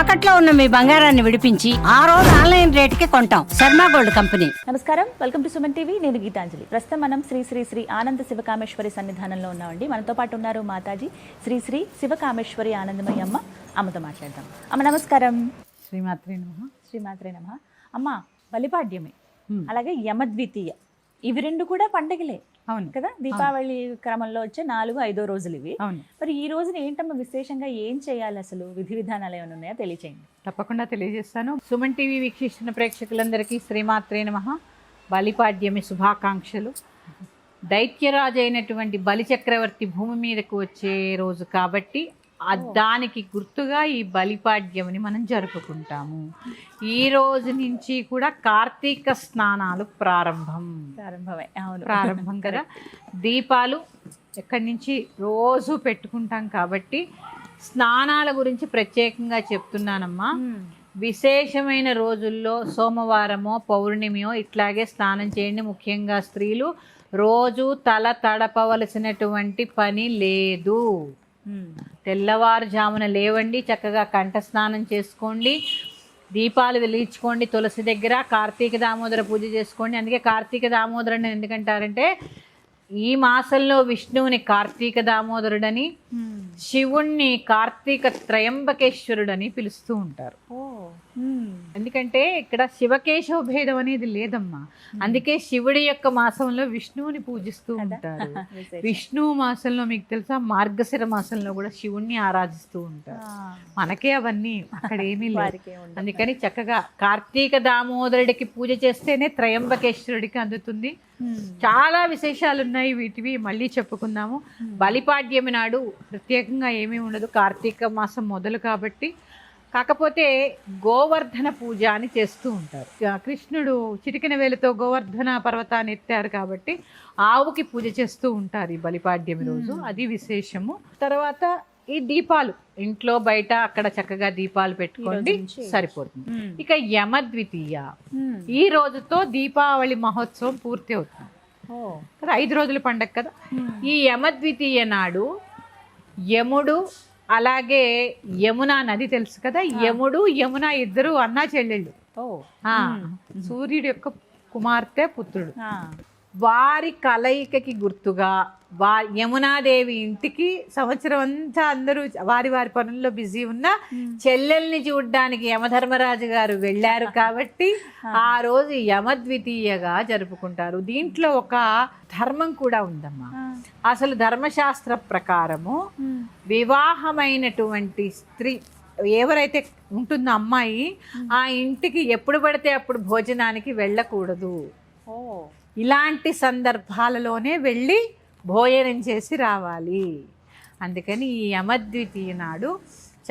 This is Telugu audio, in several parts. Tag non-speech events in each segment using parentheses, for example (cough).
తాకట్లో ఉన్న మీ బంగారాన్ని విడిపించి ఆ రోజు ఆన్లైన్ రేటుకి కొంటాం. Sharma gold company. నమస్కారం. Welcome to Suman TV. నేను గీతాంజలి. ప్రస్తుతం మనం శ్రీ శ్రీ శ్రీ ఆనంద శివకామేశ్వరి సన్నిధానంలో ఉన్నామండి. మనతో పాటు ఉన్నారు మాతాజీ శ్రీ శ్రీ శివకామేశ్వరి ఆనందమయ్య అమ్మ. అమ్మతో మాట్లాడదాం. అమ్మ నమస్కారం. శ్రీమాత్రి నమ. శ్రీమాత్రే నమ. అమ్మ బలిపాడ్యమే. అలాగే యమద్వితీయ. ఇవి రెండు కూడా పండగలే. అవును. కదా? దీపావళి క్రమంలో వచ్చే నాలుగు ఐదో రోజులు ఇవి. అవును. మరి ఈ రోజున ఏంటమ్మా విశేషంగా ఏం చేయాలి అసలు? విధి విధానాలు ఏమైనా ఉన్నాయో? తెలియచేయండి. తప్పకుండా తెలియజేస్తాను. సుమన్ టీవీ వీక్షిస్తున్న ప్రేక్షకులందరికీ శ్రీమాత్రే నమ. బలిపాడ్యమి శుభాకాంక్షలు. దైత్యరాజు అయినటువంటి బలి చక్రవర్తి భూమి మీదకు వచ్చే రోజు కాబట్టి దానికి గుర్తుగా ఈ బలిపాడ్యమిని మనం జరుపుకుంటాము. ఈ రోజు నుంచి కూడా కార్తీక స్నానాలు ప్రారంభం. ప్రారంభమే అవును. ప్రారంభం కదా. దీపాలు ఎక్కడి నుంచి రోజు పెట్టుకుంటాం కాబట్టి స్నానాల గురించి ప్రత్యేకంగా చెప్తున్నానమ్మా. మ్మ్. విశేషమైన రోజుల్లో సోమవారమో పౌర్ణమియో ఇట్లాగే స్నానం చేయండి. ముఖ్యంగా స్త్రీలు రోజు తల తడపవలసినటువంటి పని లేదు. తెల్లవారుజామున లేవండి చక్కగా కంఠ స్నానం చేసుకోండి దీపాలు వెలిగించుకోండి తులసి దగ్గర కార్తీక దామోదర పూజ చేసుకోండి అందుకే కార్తీక దామోదరుని ఎందుకంటారంటే ఈ మాసంలో విష్ణువుని కార్తీక దామోదరుడని. శివుణ్ణి కార్తీక త్రయంబకేశ్వరుడని పిలుస్తూ ఉంటారు. ఎందుకంటే ఇక్కడ శివకేశవ భేదం అనేది లేదమ్మా. అందుకే శివుడి యొక్క మాసంలో విష్ణువుని పూజిస్తూ ఉంటారు. (laughs) విష్ణువు మాసంలో మీకు తెలుసా? మార్గశిర మాసంలో కూడా శివుణ్ణి ఆరాధిస్తూ ఉంటారు. మనకే అవన్నీ అక్కడ ఏమీ లేదు. అందుకని చక్కగా కార్తీక దామోదరుడికి పూజ చేస్తేనే త్రయంబకేశ్వరుడికి అందుతుంది. చాలా విశేషాలు ఉన్నాయి వీటివి మళ్ళీ చెప్పుకుందాము. బలిపాడ్యమి నాడు ప్రత్యేకంగా ఏమీ ఉండదు. కార్తీక మాసం మొదలు కాబట్టి కాకపోతే గోవర్ధన పూజ అని చేస్తూ ఉంటారు కృష్ణుడు చిటికిన వేలతో గోవర్ధన పర్వతాన్ని ఎత్తారు కాబట్టి ఆవుకి పూజ చేస్తూ ఉంటారు ఈ బలిపాడ్యమి రోజు అది విశేషము తర్వాత ఈ దీపాలు ఇంట్లో బయట అక్కడ చక్కగా దీపాలు పెట్టుకోండి. సరిపోతుంది. ఇక యమద్వితీయ. ఈ రోజుతో దీపావళి మహోత్సవం పూర్తి అవుతుంది కదా ఐదు రోజుల పండగ కదా. ఈ యమద్వితీయ నాడు యముడు అలాగే యమున నది తెలుసు కదా? యముడు యమున ఇద్దరు అన్నా చెల్లెళ్ళు. సూర్యుడి యొక్క కుమార్తె పుత్రుడు. వారి కలయికకి గుర్తుగా వా యమునాదేవి ఇంటికి సంవత్సరం అంతా అందరూ వారి వారి పనుల్లో బిజీ ఉన్న చెల్లెల్ని చూడ్డానికి యమధర్మరాజు గారు వెళ్ళారు (laughs) కాబట్టి ఆ రోజు యమద్వితీయగా జరుపుకుంటారు. దీంట్లో ఒక ధర్మం కూడా ఉందమ్మా. అసలు ధర్మశాస్త్ర ప్రకారము. వివాహమైనటువంటి స్త్రీ ఎవరైతే ఉంటుందో అమ్మాయి ఆ ఇంటికి ఎప్పుడు పడితే అప్పుడు భోజనానికి వెళ్ళకూడదు. ఇలాంటి సందర్భాలలోనే వెళ్ళి భోజనం చేసి రావాలి. అందుకని ఈ యమద్వితీయ నాడు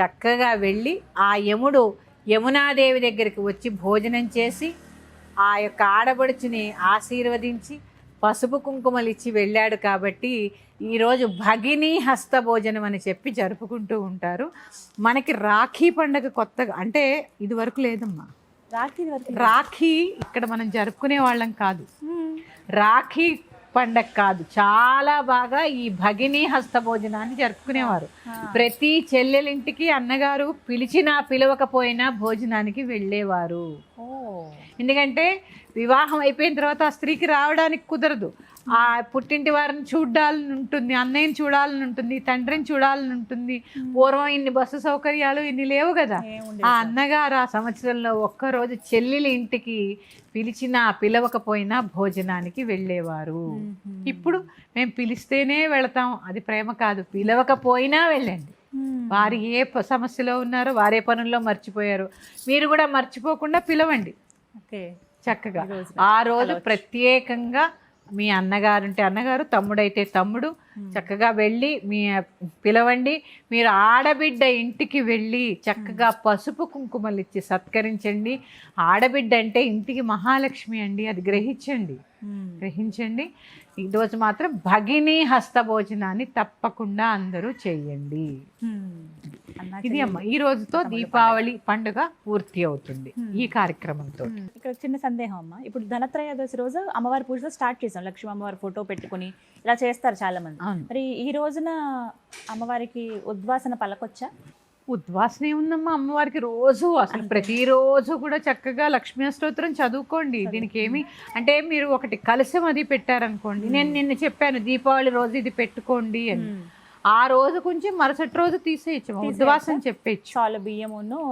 చక్కగా వెళ్ళి ఆ యముడు యమునాదేవి దగ్గరికి వచ్చి భోజనం చేసి ఆ యొక్క ఆడబడుచుని ఆశీర్వదించి పసుపు కుంకుమలు ఇచ్చి వెళ్ళాడు కాబట్టి ఈరోజు భగిని హస్త భోజనం అని చెప్పి జరుపుకుంటూ ఉంటారు. మనకి రాఖీ పండగ కొత్తగా అంటే ఇది వరకు లేదమ్మా. రాఖీ రాఖీ ఇక్కడ మనం జరుపుకునే వాళ్ళం కాదు. రాఖీ పండగ కాదు. చాలా బాగా ఈ భగిని హస్త భోజనాన్ని జరుపుకునేవారు. ప్రతి చెల్లెలింటికి అన్నగారు పిలిచినా పిలవకపోయినా భోజనానికి వెళ్ళేవారు. ఎందుకంటే వివాహం అయిపోయిన తర్వాత ఆ స్త్రీకి రావడానికి కుదరదు. ఆ పుట్టింటి వారిని చూడాలని ఉంటుంది అన్నయ్యని చూడాలని ఉంటుంది తండ్రిని చూడాలని ఉంటుంది. పూర్వం ఇన్ని బస్సు సౌకర్యాలు ఇన్ని లేవు కదా. ఆ అన్నగారు ఆ సంవత్సరంలో ఒక్కరోజు చెల్లెలి ఇంటికి పిలిచినా పిలవకపోయినా భోజనానికి వెళ్ళేవారు. ఇప్పుడు మేము పిలిస్తేనే వెళతాం. అది ప్రేమ కాదు. పిలవకపోయినా వెళ్ళండి. వారు ఏ సమస్యలో ఉన్నారో వారే పనుల్లో మర్చిపోయారు. మీరు కూడా మర్చిపోకుండా పిలవండి. ఓకే. చక్కగా. ఆ రోజు ప్రత్యేకంగా మీ అన్నగారు అంటే అన్నగారు తమ్ముడైతే తమ్ముడు. చక్కగా వెళ్ళి మీ పిలవండి. మీరు ఆడబిడ్డ ఇంటికి వెళ్ళి చక్కగా పసుపు కుంకుమలు ఇచ్చి సత్కరించండి. ఆడబిడ్డ అంటే ఇంటికి మహాలక్ష్మి అండి అది గ్రహించండి. గ్రహించండి. ఈరోజు మాత్రం భగిని హస్త భోజనాన్ని తప్పకుండా అందరూ చేయండి ఇది అమ్మ ఈ రోజుతో దీపావళి పండుగ పూర్తి అవుతుంది ఈ కార్యక్రమంతో. ఇక్కడ చిన్న సందేహం అమ్మ. ఇప్పుడు ధనత్రయోదశి రోజు అమ్మవారి పూజలో స్టార్ట్ చేసాం. లక్ష్మీ అమ్మవారి ఫోటో పెట్టుకుని ఇలా చేస్తారు చాలా మంది మరి ఈ రోజున అమ్మవారికి ఉద్వాసన పలకొచ్చా? ఉద్వాసనే ఉందమ్మా అమ్మవారికి రోజు అసలు ప్రతిరోజు కూడా చక్కగా లక్ష్మీ అష్టోత్తరం చదువుకోండి దీనికి ఏమి అంటే మీరు ఒకటి కలశం అది పెట్టారనుకోండి. నేను నిన్న చెప్పాను దీపావళి రోజు ఇది పెట్టుకోండి అని. ఆ రోజు కొంచెం మరుసటి రోజు తీసేయచ్చు ఉద్వాసం చెప్పేయచ్చు. చాలు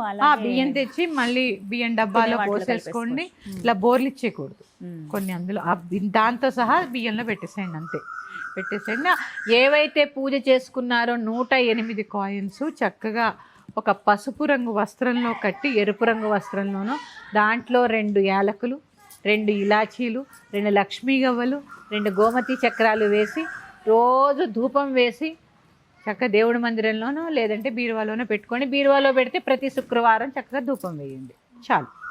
అలా బియ్యం తెచ్చి మళ్ళీ బియ్యం డబ్బాలో పోసేసుకోండి ఇలా బోర్లు ఇచ్చేయకూడదు. కొన్ని అందులో దాంతో సహా బియ్యంలో పెట్టేసేయండి అంతే. పెట్టేసేయండి. ఏవైతే పూజ చేసుకున్నారో నూట ఎనిమిది కాయిన్స్ చక్కగా ఒక పసుపు రంగు వస్త్రంలో కట్టి ఎరుపు రంగు వస్త్రంలోనూ దాంట్లో రెండు యాలకులు రెండు ఇలాచీలు రెండు లక్ష్మీ గవ్వలు రెండు గోమతి చక్రాలు వేసి రోజు ధూపం వేసి చక్కగా దేవుడి మందిరంలోనో లేదంటే బీరువాలోనో పెట్టుకొని బీరువాలో పెడితే ప్రతి శుక్రవారం చక్కగా ధూపం వేయండి. చాలు.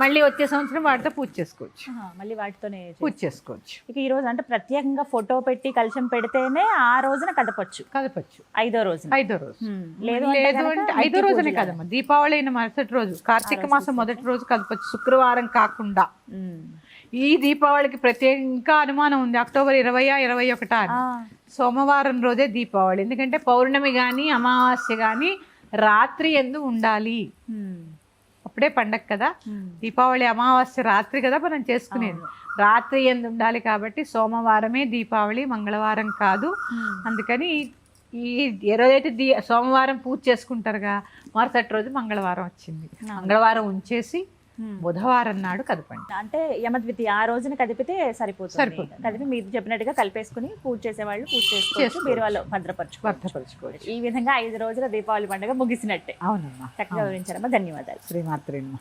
మళ్ళీ వచ్చే సంవత్సరం వాటితో పూజ చేసుకోవచ్చు. మళ్ళీ వాటితోనే పూజ చేసుకోవచ్చు. ఇక ఈ రోజు అంటే ప్రత్యేకంగా ఫోటో పెట్టి కలశం పెడితేనే ఆ రోజున కదపచ్చు. కదపచ్చు. ఐదో రోజున. ఐదో రోజు. లేదు అంటే లేదు అంటే ఐదో రోజునే. కదమ్మా. దీపావళి అయిన మరుసటి రోజు కార్తీక మాసం మొదటి రోజు కదపచ్చు. శుక్రవారం కాకుండా. ఈ దీపావళికి ప్రత్యేక ఇంకా అనుమానం ఉంది. అక్టోబర్ ఇరవై ఇరవై ఒకటా సోమవారం రోజే దీపావళి. ఎందుకంటే పౌర్ణమి కానీ అమావాస్య కానీ రాత్రి ఎందు ఉండాలి. అప్పుడే పండగ కదా. దీపావళి అమావాస్య రాత్రి కదా మనం చేసుకునేది రాత్రి ఎందు ఉండాలి కాబట్టి సోమవారమే దీపావళి మంగళవారం కాదు. అందుకని ఈ ఏదైతే దీ సోమవారం పూజ చేసుకుంటారుగా మరుసటి రోజు మంగళవారం వచ్చింది మంగళవారం ఉంచేసి. బుధవారం నాడు కదపండి. అంటే యమద్వితి ఆ రోజున కదిపితే సరిపోతుంది. సరిపోతుంది. కదిపి మీరు చెప్పినట్టుగా కలిపేసుకుని పూజ చేసేవాళ్ళు పూజ చేసుకోవచ్చు చేసుకోవచ్చు. బీరువాలో భద్రపరచుకోవచ్చు. భద్రపరచుకోవచ్చు. ఈ విధంగా ఐదు రోజుల దీపావళి పండుగ ముగిసినట్టే. అవునమ్మా. చక్కగా వివరించారమ్మా. ధన్యవాదాలు. శ్రీమాత్రేమ్మ